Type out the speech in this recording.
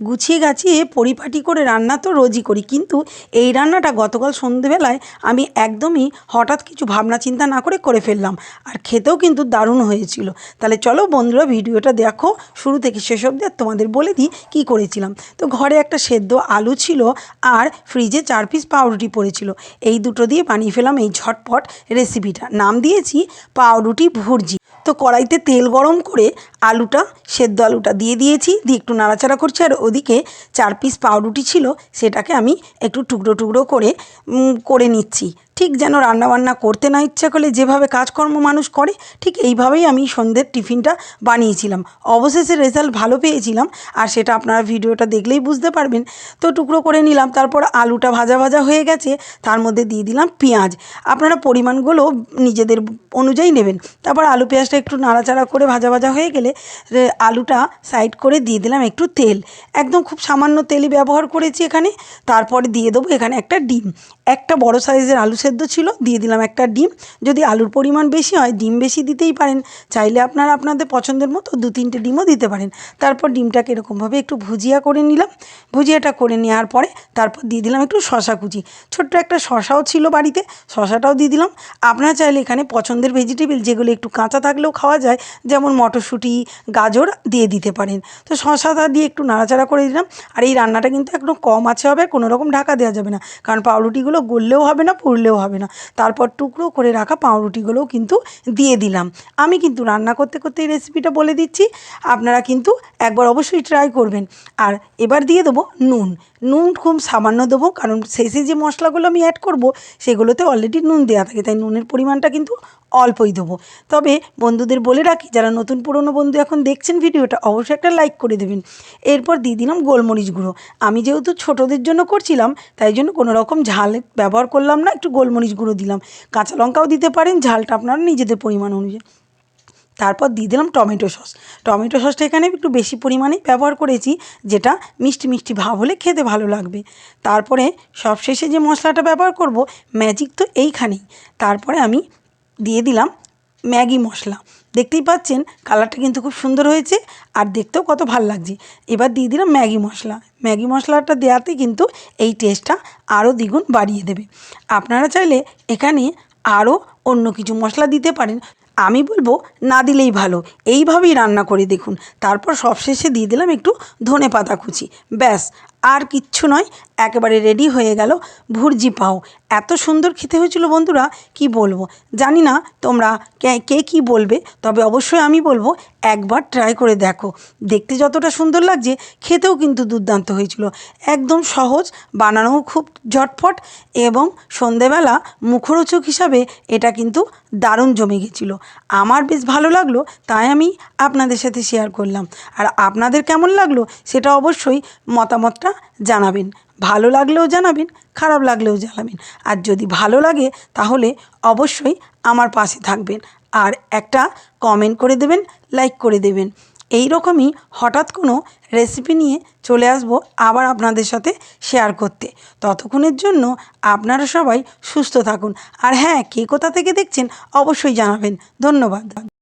গুছিয়ে গাছিয়ে পরিপাটি করে রান্না তো রোজই করি। কিন্তু এই রান্নাটা গতকাল সন্ধেবেলায় আমি একদমই হঠাৎ কিছু ভাবনা চিন্তা না করে করে ফেললাম। আর খেতেও কিন্তু দারুণ হয়েছিল। তাহলে চলো বন্ধুরা, ভিডিওটা দেখো। শুরু থেকে শেষ অবধি আর তোমাদের বলে দিই কী করেছিলাম। তো ঘরে একটা সেদ্ধ আলু ছিল আর ফ্রিজে চার পিস পাউরুটি পড়েছিল। এই দুটো দিয়ে বানিয়ে ফেলাম এই ঝটপট রেসিপিটা নাম দিয়েছি পাউরুটি ভুর্জি। তো কড়াইতে তেল গরম করে আলুটা, সেদ্ধ আলুটা দিয়ে দিয়েছি। দিয়ে একটু নাড়াচাড়া করছি আর ওদিকে চার পিস পাউরুটি ছিল, সেটাকে আমি একটু টুকরো টুকরো করে করে নিচ্ছি। ঠিক যেন রান্নাবান্না করতে না ইচ্ছা করলে যেভাবে কাজকর্ম মানুষ করে, ঠিক এইভাবেই আমি সন্ধ্যের টিফিনটা বানিয়েছিলাম। অবশেষে রেজাল্ট ভালো পেয়েছিলাম, আর সেটা আপনারা ভিডিওটা দেখলেই বুঝতে পারবেন। তো টুকরো করে নিলাম, তারপর আলুটা ভাজা ভাজা হয়ে গেছে, তার মধ্যে দিয়ে দিলাম পেঁয়াজ। আপনারা পরিমাণগুলো নিজেদের অনুযায়ী নেবেন। তারপর আলু পেঁয়াজটা একটু নাড়াচাড়া করে ভাজা ভাজা হয়ে গেলে আলুটা সাইড করে দিয়ে দিলাম একটু তেল। একদম খুব সামান্য তেলই ব্যবহার করেছি এখানে, তারপরে দিয়ে দেবো এখানে একটা ডিম। একটা বড় সাইজের আলু সেদ্ধ ছিল, দিয়ে দিলাম একটা ডিম। যদি আলুর পরিমাণ বেশি হয়, ডিম বেশি দিতেই পারেন। চাইলে আপনারা আপনাদের পছন্দের মতো দু তিনটে ডিমও দিতে পারেন। তারপর ডিমটাকে এরকমভাবে একটু ভুজিয়া করে নিলাম। ভুজিয়াটা করে নেওয়ার পরে তারপর দিয়ে দিলাম একটু শশা কুচি। ছোট্ট একটা শশাও ছিল বাড়িতে শশাটাও দিয়ে দিলাম। আপনারা চাইলে এখানে পছন্দের ভেজিটেবল যেগুলো একটু কাঁচা থাকলেও খাওয়া যায়, যেমন মটরশুঁটি, গাজর দিয়ে দিতে পারেন। তো শশাটা দিয়ে একটু নাড়াচাড়া করে দিলাম। আর এই রান্নাটা কিন্তু একদম কম আছে হবে কোনো রকম ঢাকা দেওয়া যাবে না। কারণ পাউরুটিগুলো গললেও হবে না, পুড়লেও হবে না। তারপর টুকরো করে রাখা পাউরুটিগুলোও কিন্তু দিয়ে দিলাম। আমি কিন্তু রান্না করতে করতে এই রেসিপিটা বলে দিচ্ছি। আপনারা কিন্তু একবার অবশ্যই ট্রাই করবেন। আর এবার দিয়ে দেবো নুন। নুন খুব সামান্য দেবো, কারণ শেষে যে মশলাগুলো আমি অ্যাড করব, সেগুলোতে অলরেডি নুন দেওয়া থাকে, তাই নুনের পরিমাণটা কিন্তু অল্পই দেবো। তবে বন্ধুদের বলে রাখি, যারা নতুন পুরনো বন্ধু এখন দেখছেন ভিডিওটা, অবশ্যই একটা লাইক করে দেবেন। এরপর দিয়ে দিলাম গোলমরিচ গুঁড়ো। আমি যেহেতু ছোটোদের জন্য করছিলাম, তাই জন্য কোনো রকম ঝাল ব্যবহার করলাম না, একটু গোলমরিচ গুঁড়ো দিলাম। কাঁচা লঙ্কাও দিতে পারেন, ঝালটা আপনারা নিজেদের পরিমাণ অনুযায়ী। তারপর দিয়ে দিলাম টমেটো সস। টমেটো সসটা এখানে একটু বেশি পরিমাণে ব্যবহার করেছি, যেটা মিষ্টি মিষ্টি ভাব হলে খেতে ভালো লাগবে। তারপরে সবশেষে যে মশলাটা ব্যবহার করব, ম্যাজিক তো এইখানেই। তারপরে আমি দিয়ে দিলাম ম্যাগি মশলা। দেখতেই পাচ্ছেন কালারটা কিন্তু খুব সুন্দর হয়েছে আর দেখতেও কত ভালো লাগছে। এবার দিয়ে দিলাম ম্যাগি মশলা। ম্যাগি মশলাটা দেওয়াতে কিন্তু এই টেস্টটা আরও দ্বিগুণ বাড়িয়ে দেবে। আপনারা চাইলে এখানে আরও অন্য কিছু মশলা দিতে পারেন। আমি বলব, না দিলেই ভালো। এইভাবেই রান্না করে দেখুন। তারপর সবশেষে দিয়ে দিলাম একটু ধনে পাতা কুচি। ব্যাস, আর কিচ্ছু নয়, একেবারে রেডি হয়ে গেল ভুর্জি পাও। এত সুন্দর খেতে হয়েছিল বন্ধুরা, কি বলব? জানি না তোমরা কে কে বলবে, তবে অবশ্যই আমি বলব, একবার ট্রাই করে দেখো। দেখতে যতটা সুন্দর লাগছে, খেতেও কিন্তু দুর্দান্ত হয়েছিল। একদম সহজ, বানানোও খুব ঝটফট এবং সন্ধেবেলা মুখরোচক হিসাবে এটা কিন্তু দারুণ জমে গেছিল। আমার বেশ ভালো লাগল, তাই আমি আপনাদের সাথে শেয়ার করলাম। আর আপনাদের কেমন লাগল সেটা অবশ্যই মতামতটা জানাবেন। ভালো লাগলেও জানাবেন, খারাপ লাগলেও জানাবেন। আর যদি ভালো লাগে তাহলে অবশ্যই আমার পাশে থাকবেন। আর একটা কমেন্ট করে দেবেন লাইক করে দেবেন। এই রকমই হঠাৎ কোনো রেসিপি নিয়ে চলে আসব আবার আপনাদের সাথে শেয়ার করতে। ততক্ষণের জন্য আপনারা সবাই সুস্থ থাকুন। আর হ্যাঁ কে কোথা থেকে দেখছেন অবশ্যই জানাবেন। ধন্যবাদ।